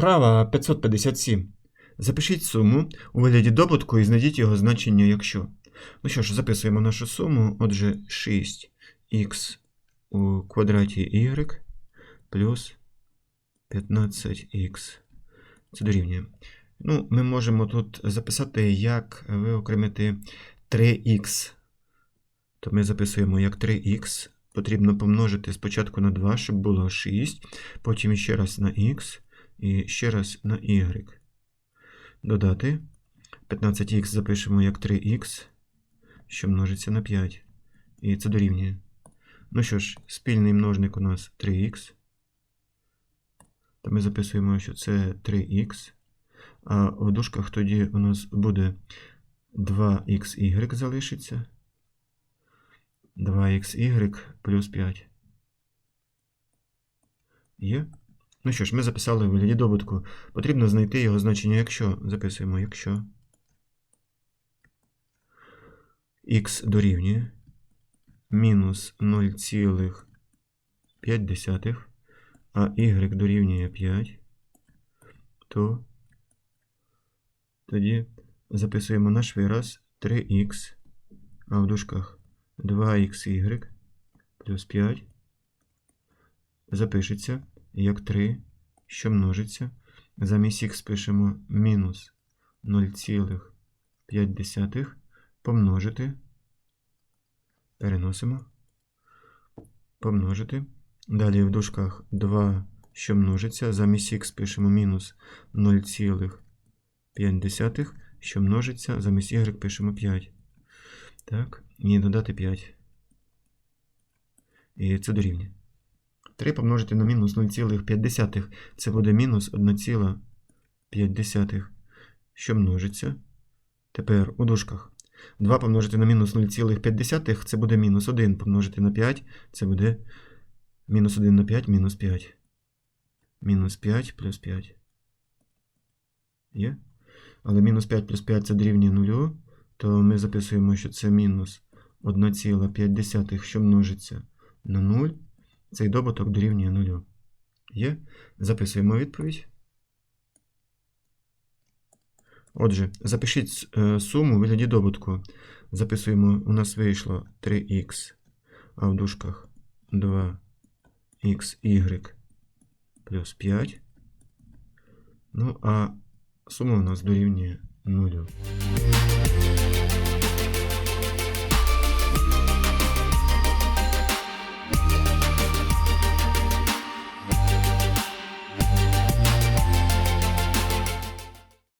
Вправа 557. Запишіть суму у вигляді добутку і знайдіть його значення, якщо. Ну що ж, записуємо нашу суму. Отже, 6х у квадраті y плюс 15х. Це дорівнює. Ну, ми можемо тут записати, як виокремити 3х. То ми записуємо як 3х. Потрібно помножити спочатку на 2, щоб було 6, потім ще раз на х і ще раз на y. Додати. 15х запишемо як 3х, що множиться на 5. І це дорівнює. Ну що ж, спільний множник у нас 3х. То ми записуємо, що це 3х. А в дужках тоді у нас буде 2xy залишиться. 2xy плюс 5. Є? Ну що ж, ми записали в вигляді добутку. Потрібно знайти його значення, якщо. Записуємо, якщо х дорівнює мінус 0,5, а y дорівнює 5, то тоді записуємо наш вираз 3х, а в дужках 2xy плюс 5 запишеться як 3, що множиться. Замість х пишемо мінус 0,5 помножити. Переносимо. Помножити. Далі в дужках 2, що множиться. Замість х пишемо мінус 0,5, що множиться. Замість y пишемо 5. Так, і додати 5. І це дорівнює. 3 помножити на мінус 0,5. Це буде мінус 1,5, що множиться. Тепер у дужках. 2 помножити на мінус 0,5 це буде мінус 1 помножити на 5, це буде мінус 1 на 5, мінус 5. Мінус 5 плюс 5. Є? Але мінус 5 плюс 5 це дорівнює 0, то ми записуємо, що це мінус 1,5, що множиться на 0. Цей добуток дорівнює 0. Є? Записуємо відповідь. Отже, запишіть е, суму у вигляді добутку. Записуємо, у нас вийшло 3х, а в дужках 2xy плюс 5. Ну, а сума у нас дорівнює 0.